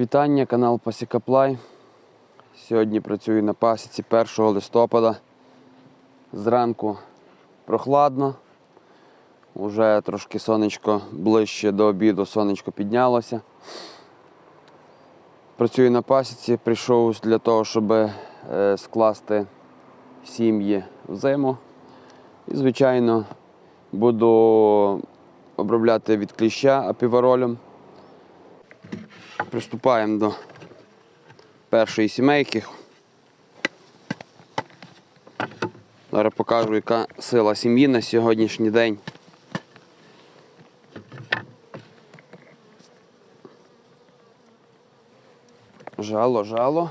Вітання, канал Пасікаплай. Сьогодні працюю на пасіці 1 листопада. Зранку прохладно. Уже трошки сонечко ближче до обіду сонечко піднялося. Працюю на пасіці, прийшов для того, щоб е, скласти сім'ї в зиму. І, звичайно, буду обробляти від кліща апіваролем. Приступаємо до першої сімейки. Зараз покажу, яка сила сім'ї на сьогоднішній день. Жало, жало.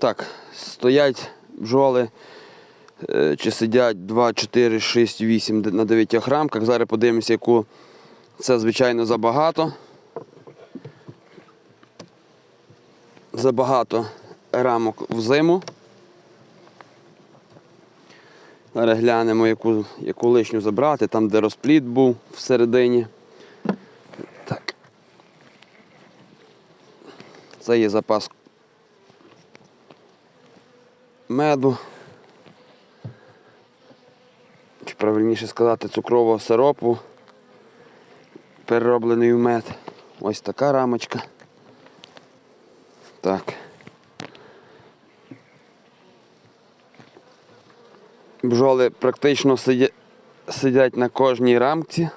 Так, стоять бджоли, е, чи сидять 2, 4, 6, 8 на 9 рамках. Зараз подивимося, яку це, звичайно, забагато. Забагато рамок в зиму. Зараз глянемо, яку, яку лишню забрати, там, де розпліт був всередині. Так. Це є запас меду. Чи правильніше сказати, цукрового сиропу, перероблений в мед. Ось така рамочка. Так. Бджоли практично сидять на кожній рамці.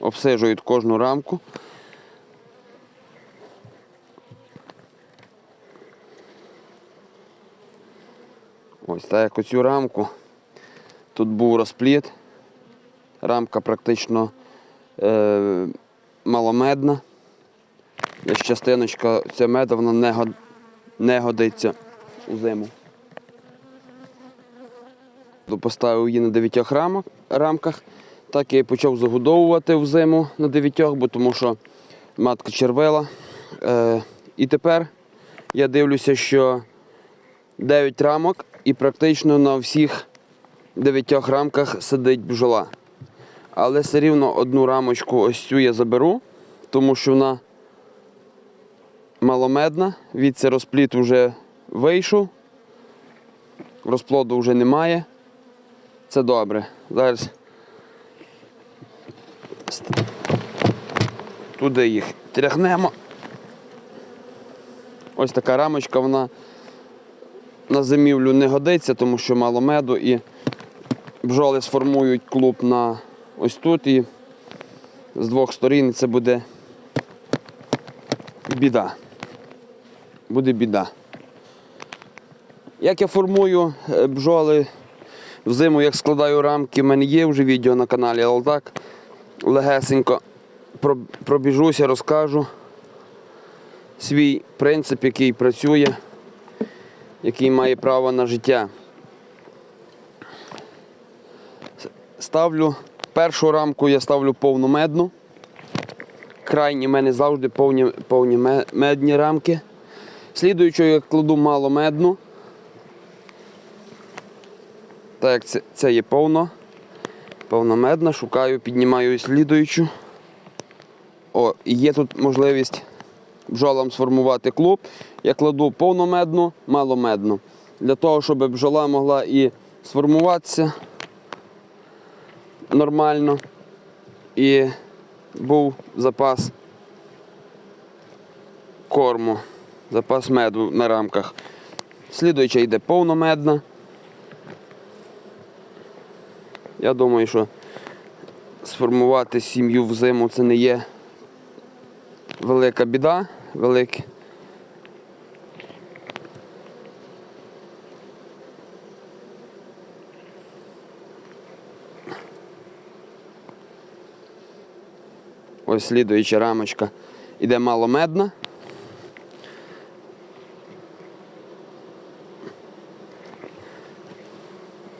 Обсижують кожну рамку. Ось так оцю рамку. Тут був розпліт. Рамка практично е, маломедна. Десь частиночка ця меда вона не, год, не годиться у зиму. Поставив її на 9 рамок, рамках. Так я і почав загодовувати в зиму на 9, бо тому що матка червила. Е, і тепер я дивлюся, що 9 рамок і практично на всіх 9 рамках сидить бджола. Але все рівно одну рамочку ось цю я заберу, тому що вона маломедна, від це розпліт вже вийшов, розплоду вже немає. Це добре. Зараз туди їх тряхнемо. Ось така рамочка, вона на зимівлю не годиться, тому що мало меду і бджоли сформують клуб на ось тут і з двох сторін це буде біда. Буде біда. Як я формую е, бджоли взиму, як складаю рамки, в мене є вже відео на каналі, але так легесенько пробіжуся, розкажу свій принцип, який працює який має право на життя. Ставлю першу рамку я ставлю повну медну. Крайні в мене завжди повні, повні медні рамки. Слідуючу я кладу мало медну. Так це, це є повно. Повномедна, шукаю, піднімаю слідуючу. О, і є тут можливість бджолам сформувати клуб. Я кладу повномедну, маломедну. Для того, щоб бджола могла і сформуватися нормально і був запас корму, запас меду на рамках. Слідуюча йде повномедна. Я думаю, що сформувати сім'ю в зиму це не є велика біда, велике. Ось слідуюча рамочка іде маломедна.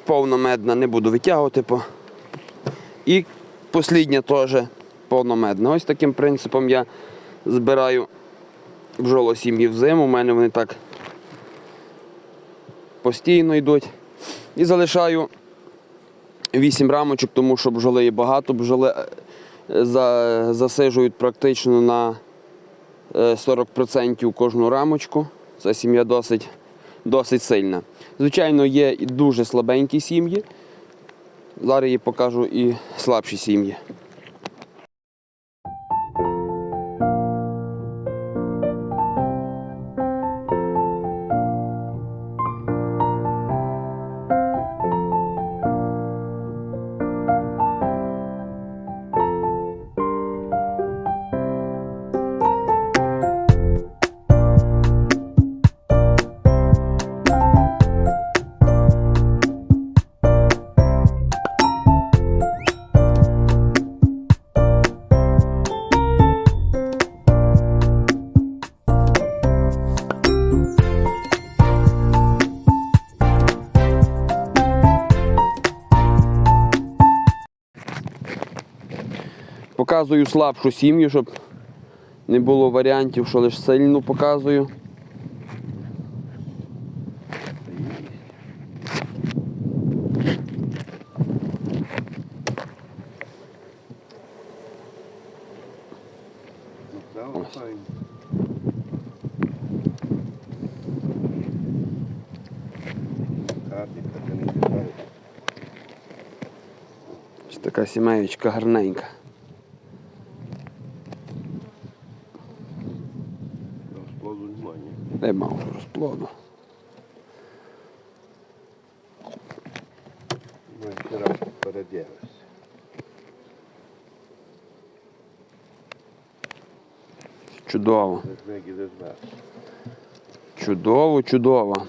Повномедна не буду витягувати. По... І послідня теж повномедна. Ось таким принципом я збираю бджолосім'ї в зиму. У мене вони так постійно йдуть. І залишаю 8 рамочок, тому що бджоли є багато. Бджоли е, засижують практично на е, 40% кожну рамочку. Ця сім'я досить, досить сильна. Звичайно, є і дуже слабенькі сім'ї. Зараз я покажу і слабші сім'ї. Показую слабшу сім'ю, щоб не було варіантів, що лише сильну показую. Ось така сімеєчка гарненька. Немає. Де розплону. Ми раз переділися. Чудово. Чудово, чудово.